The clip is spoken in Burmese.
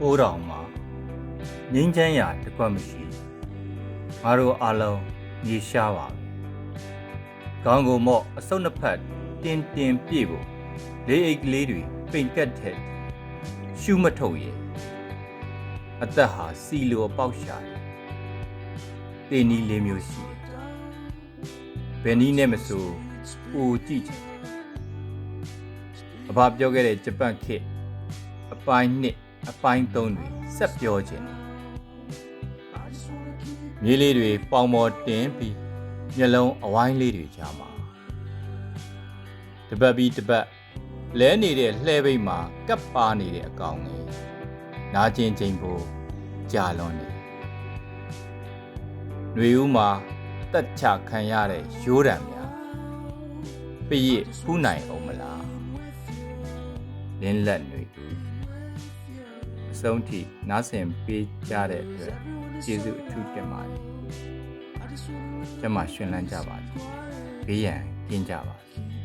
ပိုးတော်မှာငင်းချမ်းရာတစ်ခွက်မရှိငါတို့အလုံးမြေရှားပါပဲခေါင်းကိုမော့အစုပ်နှစ်ဖက်တင်းတင်းပြေဖို့လေးအိတ်ကလေးတွေပိန်ကက်တဲ့ရှုမထုတ်ရဲ့အသက်ဟာစီလိုပေါက်ရှာတယ်တေနီလေးမျိုးရှိတယ်ဘယ်နည်းနဲ့မဆိုအိုကြည့်ချင်တယ်အဘပြောခဲ့တဲ့ဂျပန်ခေတ်အပိုင်းနှစ် အပိုင်းသုံးတွေဆက်ပြောခြင်းတယ်မြေးလေးတွေပေါင်ပေါ်တင်ပြီးမျက်လုံးအဝိုင်းလေးတွေကြားမှာတပတ်ပြီးတပတ်လဲနေတဲ့လှဲပိတ်မှာကပ်ပါနေတဲ့အကောင်ငယ်နာကျင်ချိန်ကိုကြာလွန်နေຫນွေဦးမှာတက်ချခံရတဲ့ရိုးတံများပြည့်ဖူးနိုင်အောင်မလားလင်းလက်ຫນွေဦး အဆုံးထိနားဆင်ပေးကြတဲ့အတွက်ကျေးဇူးအထူးတင်ပါတယ်ကျမရှင်လန်းကြပါစေဘေးရန်ကင်းကြပါစေ